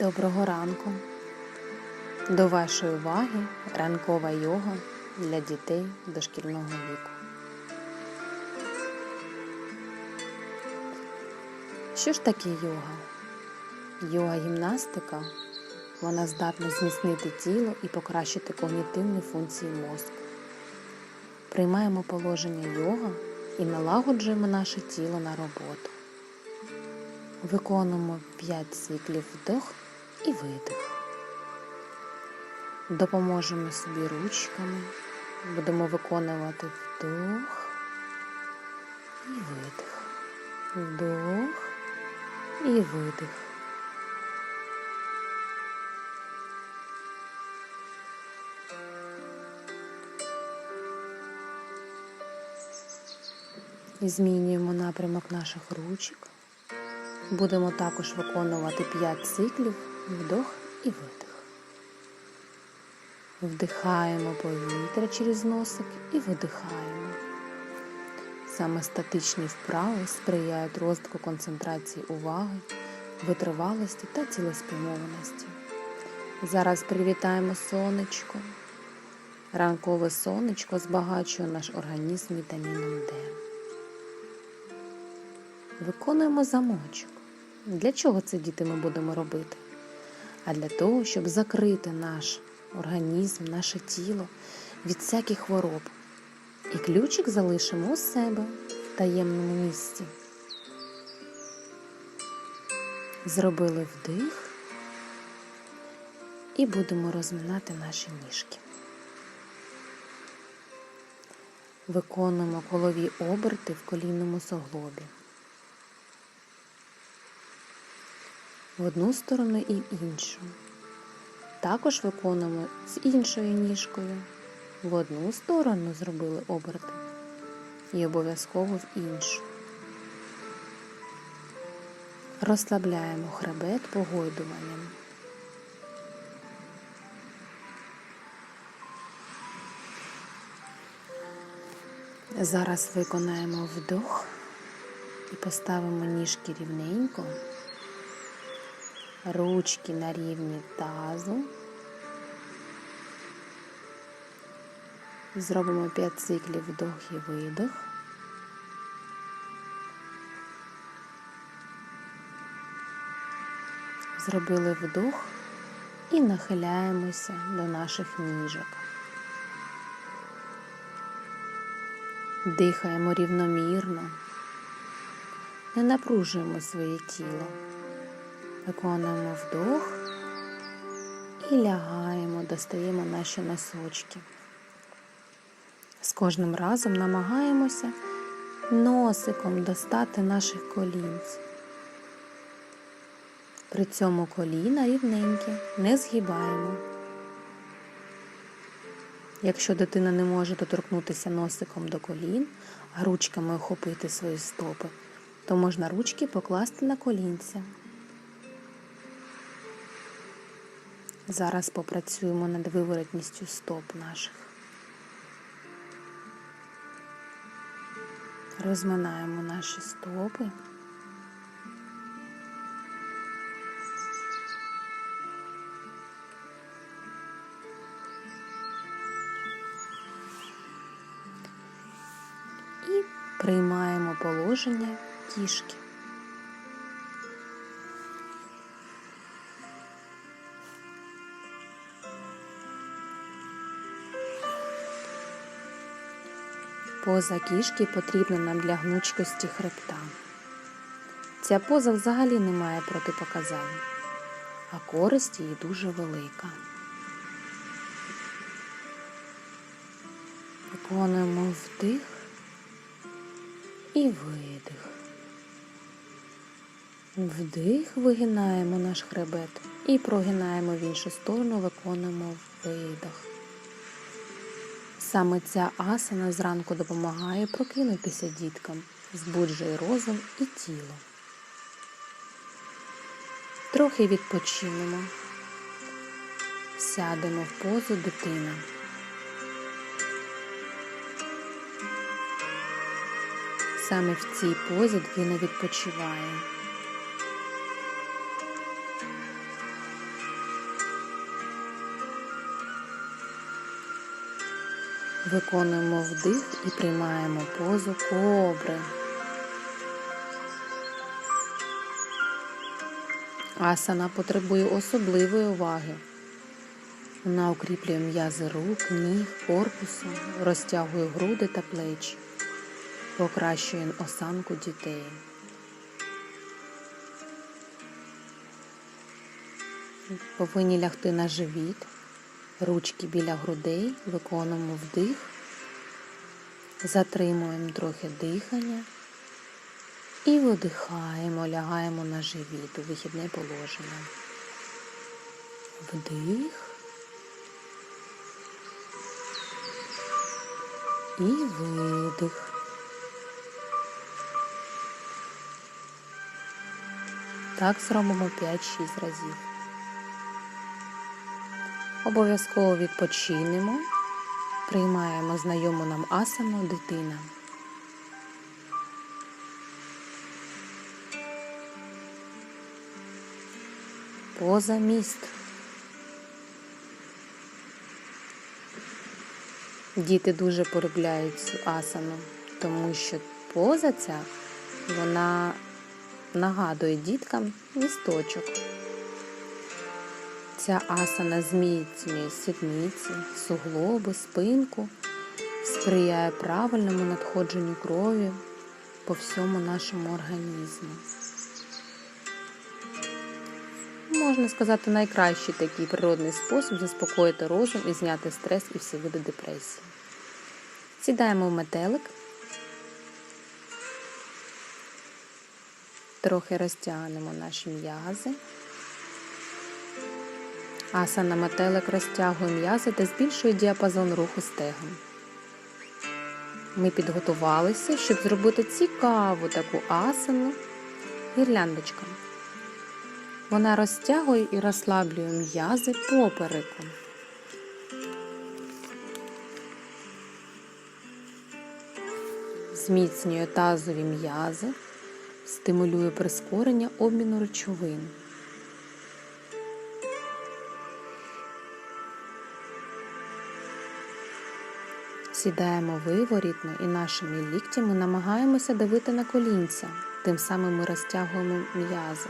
Доброго ранку. До вашої уваги ранкова йога для дітей дошкільного віку. Що ж таке йога? Йога-гімнастика вона здатна зміцнити тіло і покращити когнітивні функції мозку. Приймаємо положення йога і налагоджуємо наше тіло на роботу. Виконуємо 5 циклів вдох і видих. Допоможемо собі ручками. Будемо виконувати вдох і видих. Вдох і видих. І змінюємо напрямок наших ручок. Будемо також виконувати 5 циклів вдох і видих. Вдихаємо повітря через носик і видихаємо. Саме статичні вправи сприяють розвитку концентрації уваги, витривалості та цілеспрямованості. Зараз привітаємо сонечко. Ранкове сонечко збагачує наш організм вітаміном Д. Виконуємо замочок. Для чого це діти ми будемо робити? А для того, щоб закрити наш організм, наше тіло від всяких хвороб. І ключик залишимо у себе в таємному місці. Зробили вдих і будемо розминати наші ніжки. Виконуємо колові оберти в колінному суглобі. В одну сторону і в іншу. Також виконуємо з іншою ніжкою. В одну сторону зробили оберти і обов'язково в іншу. Розслабляємо хребет погойдуванням. Зараз виконаємо вдох і поставимо ніжки рівненько ручки на рівні тазу. Зробимо 5 циклів вдох і видох. Зробили вдох і нахиляємося до наших ніжок. Дихаємо рівномірно, не напружуємо своє тіло. Виконуємо вдох і лягаємо, достаємо наші носочки. З кожним разом намагаємося носиком достати наших колінць. При цьому коліна рівненькі, не згибаємо. Якщо дитина не може доторкнутися носиком до колін, а ручками охопити свої стопи, то можна ручки покласти на колінця. Зараз попрацюємо над виворотністю стоп наших. Розминаємо наші стопи. І приймаємо положення кішки. Поза кішки потрібна нам для гнучкості хребта. Ця поза взагалі не має протипоказань, а користь її дуже велика. Виконуємо вдих і видих. Вдих, вигинаємо наш хребет і прогинаємо в іншу сторону, виконуємо видих. Саме ця асана зранку допомагає прокинутися діткам, збуджує розум і тіло. Трохи відпочинемо, сядемо в позу дитина. Саме в цій позі дитина відпочиває. Виконуємо вдих і приймаємо позу кобри. Асана потребує особливої уваги. Вона укріплює м'язи рук, ніг, корпусу, розтягує груди та плечі, покращує осанку дітей. Повинні лягти на живіт, ручки біля грудей, виконуємо вдих, затримуємо трохи дихання і видихаємо, лягаємо на живіт у вихідне положення. Вдих. І видих. Так зробимо 5-6 разів. Обов'язково відпочинемо, приймаємо знайому нам асану дитина. Поза міст. Діти дуже полюбляють цю асану, тому що поза ця вона нагадує діткам місточок. Ця асана зміцнює сідниці, суглоби, спинку, сприяє правильному надходженню крові по всьому нашому організму. Можна сказати, найкращий такий природний спосіб заспокоїти розум і зняти стрес і всі види депресії. Сідаємо в метелик, трохи розтягнемо наші м'язи. Асана метелик розтягує м'язи та збільшує діапазон руху стегон. Ми підготувалися, щоб зробити цікаву таку асану гірляндочком. Вона розтягує і розслаблює м'язи попереку. Зміцнює тазові м'язи, стимулює прискорення обміну речовин. Сідаємо виворітно і нашими ліктями намагаємося давити на колінця, тим самим ми розтягуємо м'язи.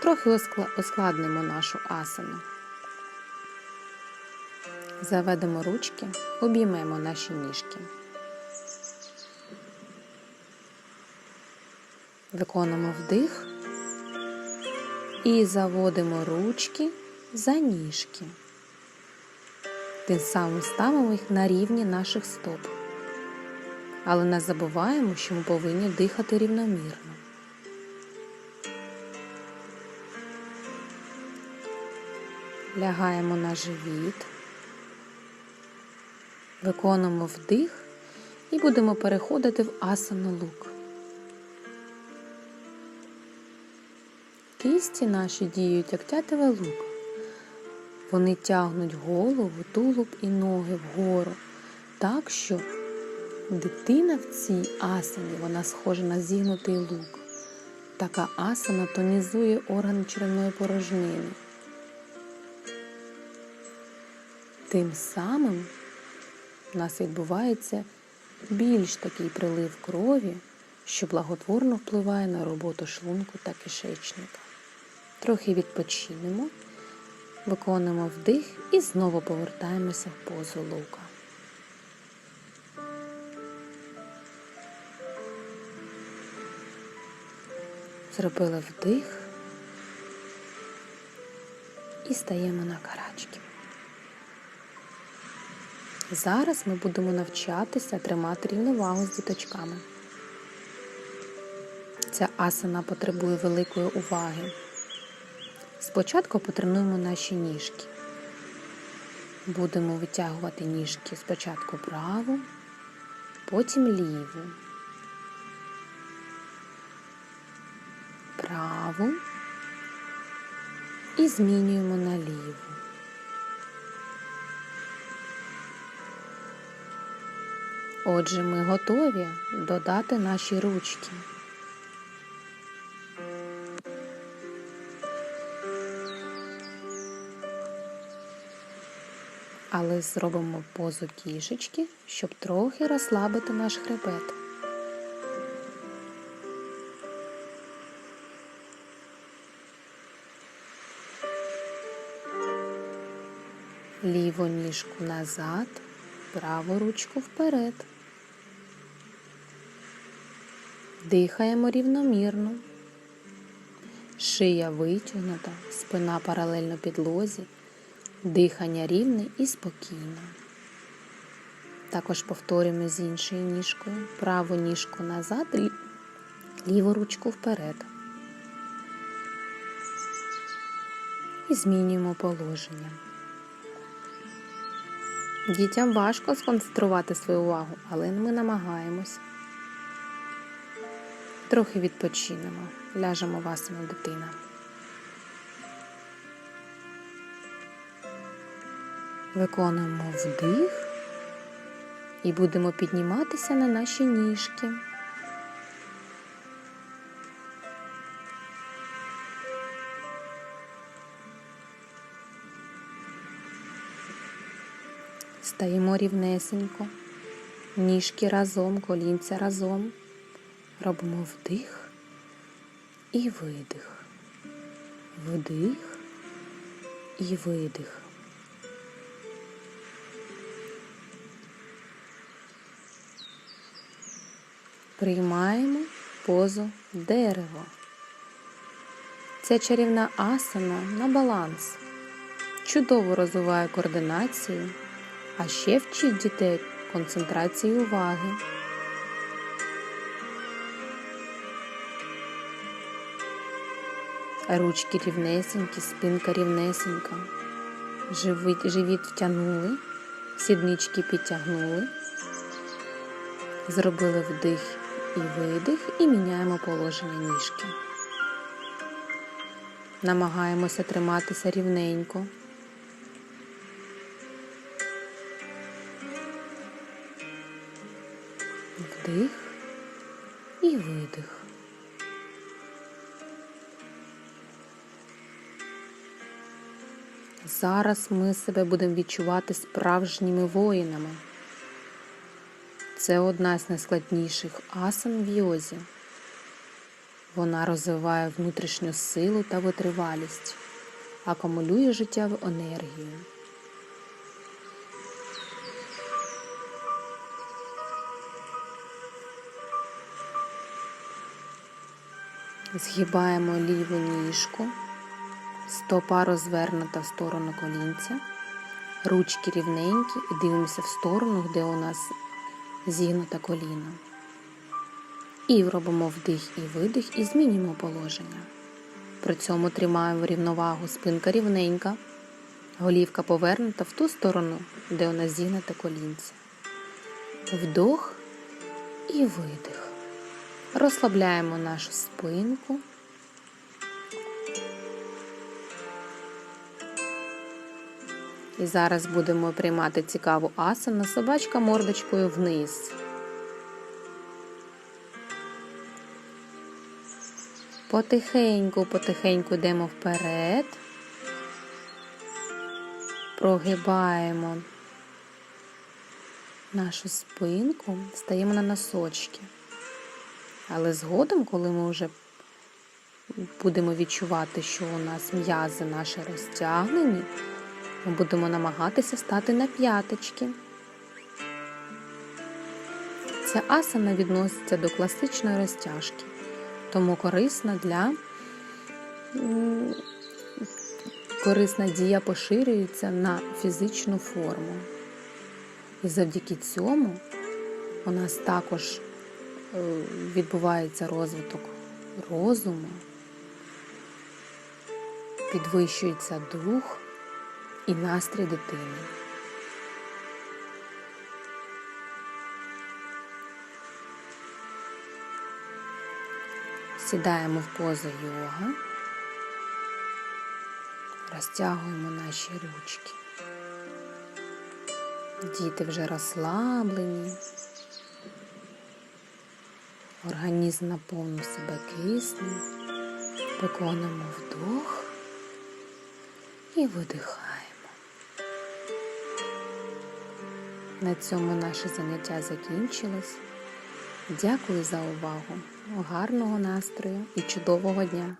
Трохи ускладнимо нашу асану. Заведемо ручки, обіймемо наші ніжки. Виконуємо вдих і заводимо ручки за ніжки. Тим самим ставимо їх на рівні наших стоп. Але не забуваємо, що ми повинні дихати рівномірно. Лягаємо на живіт, виконуємо вдих і будемо переходити в асану лук. Кісті наші діють як тятиве лук. Вони тягнуть голову, тулуб і ноги вгору, так що дитина в цій асані вона схожа на зігнутий лук. Така асана тонізує органи черевної порожнини. Тим самим у нас відбувається більш такий прилив крові, що благотворно впливає на роботу шлунку та кишечника. Трохи відпочинемо, виконуємо вдих і знову повертаємося в позу лука. Зробили вдих і стаємо на карачки. Зараз ми будемо навчатися тримати рівновагу з діточками. Ця асана потребує великої уваги. Спочатку потренуємо наші ніжки. Будемо витягувати ніжки спочатку праву, потім ліву, праву і змінюємо на ліву. Отже, ми готові додати наші ручки. Але зробимо позу кішечки, щоб трохи розслабити наш хребет. Ліву ніжку назад, праву ручку вперед. Дихаємо рівномірно. Шия витягнута, спина паралельно підлозі, дихання рівне і спокійне. Також повторюємо з іншою ніжкою. Праву ніжку назад, лі- ліву ручку вперед. І змінюємо положення. Дітям важко сконцентрувати свою увагу, але ми намагаємось. Трохи відпочинемо, ляжемо васимо дитина. Виконуємо вдих і будемо підніматися на наші ніжки. Стаємо рівнесенько, ніжки разом, колінця разом. Робимо вдих і видих. Вдих і видих. Приймаємо позу дерево. Ця чарівна асана на баланс. Чудово розвиває координацію, а ще вчить дітей концентрації уваги. Ручки рівнесенькі, спинка рівнесенька. Живіт, живіт втягнули, сіднички підтягнули. Зробили вдих і видих і міняємо положення ніжки. Намагаємося триматися рівненько. Вдих і видих. Зараз ми себе будемо відчувати справжніми воїнами. Це одна з найскладніших асан в йозі. Вона розвиває внутрішню силу та витривалість, акумулює життєву енергію. Згибаємо ліву ніжку, стопа розвернута в сторону колінця, ручки рівненькі і дивимося в сторону, де у нас зігнуте коліно. І робимо вдих і видих і змінюємо положення. При цьому тримаємо рівновагу, спинка рівненька, голівка повернута в ту сторону, де у нас зігнуте колінце. Вдох і видих. Розслабляємо нашу спинку. І зараз будемо приймати цікаву асану собачка мордочкою вниз. Потихеньку, потихеньку йдемо вперед. Прогибаємо нашу спинку, стаємо на носочки. Але згодом, коли ми вже будемо відчувати, що у нас м'язи наші розтягнені, ми будемо намагатися стати на п'яточки. Ця асана відноситься до класичної розтяжки, тому корисна для корисна дія поширюється на фізичну форму. І завдяки цьому у нас також е, відбувається розвиток розуму, підвищується дух і настрій дитини. Сідаємо в позу йога, розтягуємо наші ручки. Діти вже розслаблені, організм наповнив себе киснем, виконуємо вдох і видихаємо. На цьому наше заняття закінчилось. Дякую за увагу. Гарного настрою і чудового дня!